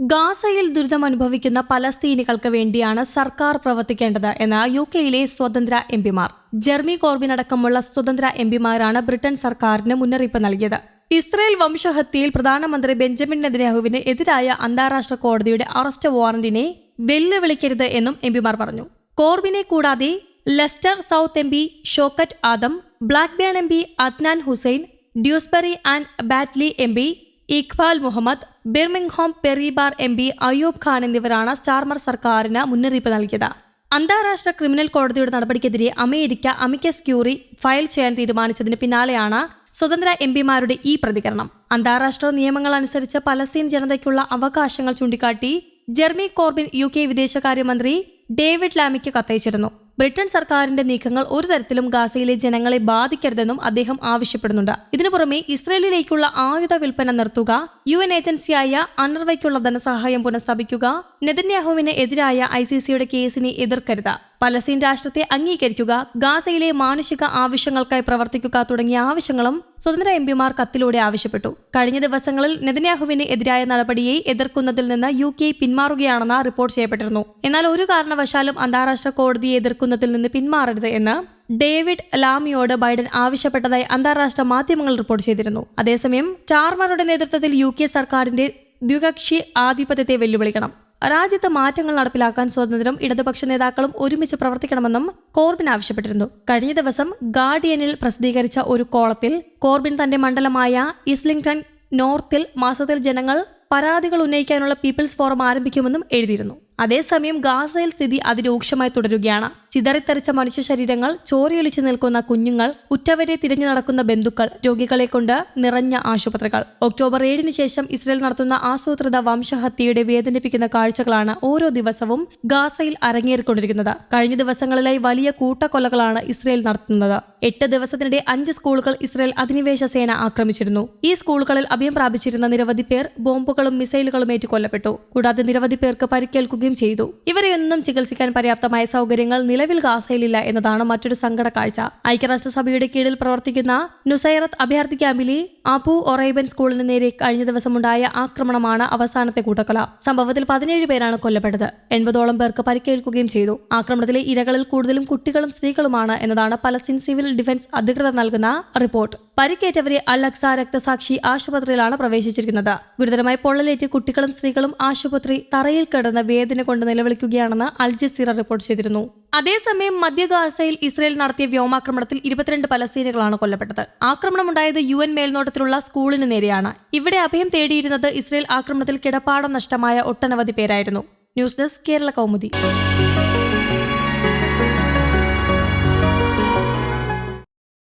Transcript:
ഗാസയിൽ ദുരിതം അനുഭവിക്കുന്ന പലസ്തീനികൾക്ക് വേണ്ടിയാണ് സർക്കാർ പ്രവർത്തിക്കേണ്ടത് എന്ന് യു കെയിലെ സ്വതന്ത്ര എം പിമാർ. ജെർമി കോർബിൻ അടക്കമുള്ള സ്വതന്ത്ര എം പിമാരാണ് ബ്രിട്ടൻ സർക്കാരിന് മുന്നറിയിപ്പ് നൽകിയത്. ഇസ്രയേൽ വംശഹത്യയിൽ പ്രധാനമന്ത്രി ബെഞ്ചമിൻ നെതന്യാഹുവിന് എതിരായ അന്താരാഷ്ട്ര കോടതിയുടെ അറസ്റ്റ് വാറന്റിനെ വെല്ലുവിളിക്കരുത് എന്നും എം പിമാർ പറഞ്ഞു. കോർബിനെ കൂടാതെ Leicester South M P Shockat Adam Blackburn M P Adnan Hussain Dewsbury and Batley M P Iqbal Mohammad Birmingham Perry Barr M P Ayoub Khan എന്നിവരാണ് സ്റ്റാർമർ സർക്കാരിന് മുന്നറിയിപ്പ് നൽകിയത്. അന്താരാഷ്ട്ര ക്രിമിനൽ കോടതിയുടെ നടപടിക്കെതിരെ അമേരിക്ക അമിക്കസ് ക്യൂറി ഫയൽ ചെയ്യാൻ തീരുമാനിച്ചതിന് പിന്നാലെയാണ് സ്വതന്ത്ര എം പിമാരുടെ ഈ പ്രതികരണം. അന്താരാഷ്ട്ര നിയമങ്ങൾ അനുസരിച്ച് പലസ്തീൻ ജനതയ്ക്കുള്ള അവകാശങ്ങൾ ചൂണ്ടിക്കാട്ടി ജെർമി കോർബിൻ യു കെ വിദേശകാര്യമന്ത്രി ഡേവിഡ് ലാമിക്ക് കത്തയച്ചിരുന്നു. ബ്രിട്ടൻ സർക്കാരിന്റെ നീക്കങ്ങൾ ഒരു തരത്തിലും ഗാസയിലെ ജനങ്ങളെ ബാധിക്കരുതെന്നും അദ്ദേഹം ആവശ്യപ്പെടുന്നുണ്ട്. ഇതിനു പുറമെ ഇസ്രയേലിലേക്കുള്ള ആയുധ വിൽപ്പന നിർത്തുക യു എൻ ഏജൻസിയായ അനർവയ്ക്കുള്ള ധനസഹായം പുനഃസ്ഥാപിക്കുക നെതന്യാഹുവിന് എതിരായ ഐ സി സിയുടെ കേസിനെ എതിർക്കരുത്. പലസ്തീൻ രാഷ്ട്രത്തെ അംഗീകരിക്കുക ഗാസയിലെ മാനുഷിക ആവശ്യങ്ങൾക്കായി പ്രവർത്തിക്കുക തുടങ്ങിയ ആവശ്യങ്ങളും സ്വതന്ത്ര എം പിമാർ കത്തിലൂടെ ആവശ്യപ്പെട്ടു. കഴിഞ്ഞ ദിവസങ്ങളിൽ നെതന്യാഹുവിന് എതിരായ നടപടിയെ എതിർക്കുന്നതിൽ നിന്ന് യു കെ പിന്മാറുകയാണെന്ന് റിപ്പോർട്ട് ചെയ്യപ്പെട്ടിരുന്നു. എന്നാൽ ഒരു കാരണവശാലും അന്താരാഷ്ട്ര കോടതിയെ എതിർക്കുന്നതിൽ നിന്ന് പിന്മാറരുത് എന്ന് ഡേവിഡ് ലാമിയോട് ബൈഡൻ ആവശ്യപ്പെട്ടതായി അന്താരാഷ്ട്ര മാധ്യമങ്ങൾ റിപ്പോർട്ട് ചെയ്തിരുന്നു. അതേസമയം ചാർമറുടെ നേതൃത്വത്തിൽ യു കെ സർക്കാരിന്റെ ദ്വികക്ഷി ആധിപത്യത്തെ വെല്ലുവിളിക്കണം. രാജ്യത്ത് മാറ്റങ്ങൾ നടപ്പിലാക്കാൻ സ്വതന്ത്രം ഇടതുപക്ഷ നേതാക്കളും ഒരുമിച്ച് പ്രവർത്തിക്കണമെന്നും കോർബിൻ ആവശ്യപ്പെട്ടിരുന്നു. കഴിഞ്ഞ ദിവസം ഗാർഡിയനിൽ പ്രസിദ്ധീകരിച്ച ഒരു കോളത്തിൽ കോർബിൻ തന്റെ മണ്ഡലമായ ഇസ്ലിംഗ്ടൺ നോർത്തിൽ മാസത്തിൽ ജനങ്ങൾ പരാതികൾ ഉന്നയിക്കാനുള്ള പീപ്പിൾസ് ഫോറം ആരംഭിക്കുമെന്നും എഴുതിയിരുന്നു. അതേസമയം ഗാസയിൽ സ്ഥിതി അതിരൂക്ഷമായി തുടരുകയാണ്. ചിതറിത്തെറിച്ച മനുഷ്യ ശരീരങ്ങൾ ചോരയൊലിച്ചു നിൽക്കുന്ന കുഞ്ഞുങ്ങൾ ഉറ്റവരെ തിരഞ്ഞു നടക്കുന്ന ബന്ധുക്കൾ രോഗികളെ കൊണ്ട് നിറഞ്ഞ ആശുപത്രികൾ. ഒക്ടോബർ ഏഴിന് ശേഷം ഇസ്രയേൽ നടത്തുന്ന ആസൂത്രിത വംശഹത്യയുടെ വേദനിപ്പിക്കുന്ന കാഴ്ചകളാണ് ഓരോ ദിവസവും ഗാസയിൽ അരങ്ങേറിക്കൊണ്ടിരിക്കുന്നത്. കഴിഞ്ഞ ദിവസങ്ങളിലായി വലിയ കൂട്ടക്കൊലകളാണ് ഇസ്രയേൽ നടത്തുന്നത്. എട്ട് ദിവസത്തിനിടെ അഞ്ച് സ്കൂളുകൾ ഇസ്രയേൽ അധിനിവേശ സേന ആക്രമിച്ചിരുന്നു. ഈ സ്കൂളുകളിൽ അഭയം പ്രാപിച്ചിരുന്ന നിരവധി പേർ ബോംബുകളും മിസൈലുകളും ഏറ്റു കൊല്ലപ്പെട്ടു കൂടാതെ നിരവധി പേർക്ക് പരിക്കേൽക്കുകയും ചെയ്തു. ഇവരെയൊന്നും ചികിത്സിക്കാൻ പര്യാപ്തമായ സൗകര്യങ്ങൾ നിലവിൽ ഗാസയിലില്ല എന്നതാണ് മറ്റൊരു സങ്കട കാഴ്ച. ഐക്യരാഷ്ട്രസഭയുടെ കീഴിൽ പ്രവർത്തിക്കുന്ന നുസൈറത്ത് അഭയാർത്ഥി ക്യാമ്പിലെ അബു ഒറൈബൻ സ്കൂളിന് നേരെ കഴിഞ്ഞ ദിവസമുണ്ടായ ആക്രമണമാണ് അവസാനത്തെ കൂട്ടക്കൊല. സംഭവത്തിൽ പതിനേഴ് പേരാണ് കൊല്ലപ്പെട്ടത്. എൺപതോളം പേർക്ക് പരിക്കേൽക്കുകയും ചെയ്തു. ആക്രമണത്തിലെ ഇരകളിൽ കൂടുതലും കുട്ടികളും സ്ത്രീകളുമാണ് എന്നതാണ് പലസ്തീൻ സിവിൽ ഡിഫൻസ് അധികൃതർ നൽകുന്ന റിപ്പോർട്ട്. പരിക്കേറ്റവരെ അൽ അക്സ രക്തസാക്ഷി ആശുപത്രിയിലാണ് പ്രവേശിച്ചിരിക്കുന്നത്. ഗുരുതരമായി പൊള്ളലേറ്റ് കുട്ടികളും സ്ത്രീകളും ആശുപത്രി തറയിൽ കിടന്ന് വേദന കൊണ്ട് നിലവിളിക്കുകയാണെന്ന് അൽ ജസീറ റിപ്പോർട്ട് ചെയ്തിരുന്നു. അതേസമയം മധ്യ ഗാസയിൽ ഇസ്രയേൽ നടത്തിയ വ്യോമാക്രമണത്തിൽ ഇരുപത്തിരണ്ട് പലസ്തീനുകളാണ് കൊല്ലപ്പെട്ടത്. ആക്രമണമുണ്ടായത് യു എൻ മേൽനോട്ടത്തിലുള്ള സ്കൂളിന് നേരെയാണ്. ഇവിടെ അഭയം തേടിയിരുന്നത് ഇസ്രയേൽ ആക്രമണത്തിൽ കിടപ്പാടം നഷ്ടമായ ഒട്ടനവധി പേരായിരുന്നു. News desk Kerala Kaumudi.